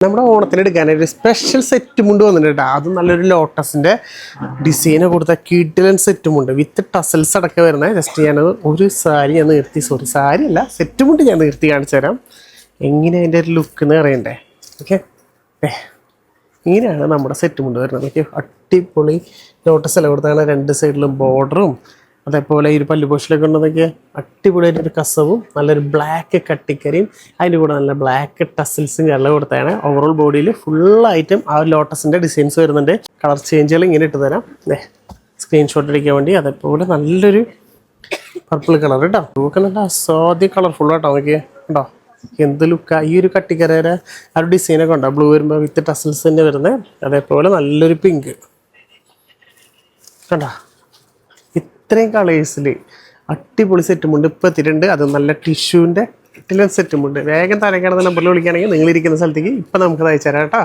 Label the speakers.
Speaker 1: നമ്മുടെ ഓണത്തിന് എടുക്കാനായിട്ട് സ്പെഷ്യൽ സെറ്റ് മുണ്ട് വന്നിട്ടുണ്ട് അത് നല്ലൊരു ലോട്ടസിന്റെ ഡിസൈന് കൊടുത്ത കിഡിലൻ സെറ്റ് മുണ്ട് വിത്ത് ടസൽസ് അടക്കം വരുന്ന ജസ്റ്റ് ഞാനത് ഒരു സാരി ഞാൻ നിർത്തി സോറി സാരി അല്ല സെറ്റ് മുണ്ട് ഞാൻ നിർത്തി കാണിച്ചു തരാം. എങ്ങനെ അതിന്റെ ഒരു ലുക്ക് എന്ന് അറിയണ്ടേ? ഓക്കെ ഏ ഇങ്ങനെയാണ് നമ്മുടെ സെറ്റ് മുണ്ട് വരുന്നത്. അടിപൊളി ലോട്ടസ് അല്ല കൊടുത്താണ് രണ്ട് സൈഡിലും ബോർഡറും അതേപോലെ ഈ പല്ലു പോഷിലൊക്കെ ഉള്ളതൊക്കെ അടിപൊളിയായിട്ട് ഒരു കസവും നല്ലൊരു ബ്ലാക്ക് കട്ടിക്കരിയും അതിന്റെ കൂടെ നല്ല ബ്ലാക്ക് ടസിൽസും കളർ കൊടുത്തതാണ്. ഓവറോൾ ബോഡിയിൽ ഫുൾ ഫുള്ളായിട്ടും ആ ഒരു ലോട്ടസിന്റെ ഡിസൈൻസ് വരുന്നുണ്ട്. കളർ ചേഞ്ചുകൾ ഇങ്ങനെ ഇട്ട് തരാം സ്ക്രീൻഷോട്ട് എടുക്കാൻ വേണ്ടി അതേപോലെ നല്ലൊരു പർപ്പിൾ കളർ കേട്ടോ നമുക്ക് നല്ല അസാധ്യ കളർഫുൾ കേട്ടോ നമുക്ക് കേട്ടോ എന്ത് ലുക്കാ ഈ ഒരു കട്ടിക്കരയുടെ ആ ഒരു ഡിസൈനൊക്കെ ഉണ്ടോ? ബ്ലൂ വരുമ്പോൾ വിത്ത് ടസിൽസ് തന്നെ വരുന്നത് അതേപോലെ നല്ലൊരു പിങ്ക് കണ്ടോ? ഇത്രയും കളേഴ്സിൽ അടിപൊളി സെറ്റുമുണ്ട്. ഇപ്പോൾ എത്തിയിട്ടുണ്ട്. അത് നല്ല ടിഷ്യൂവിന്റെ സെറ്റുമുണ്ട്. വേഗം തലക്കാണെന്ന് നമ്പറിൽ വിളിക്കുകയാണെങ്കിൽ നിങ്ങളിരിക്കുന്ന സ്ഥലത്തേക്ക് ഇപ്പം നമുക്ക് അയച്ചു തരാം കേട്ടോ.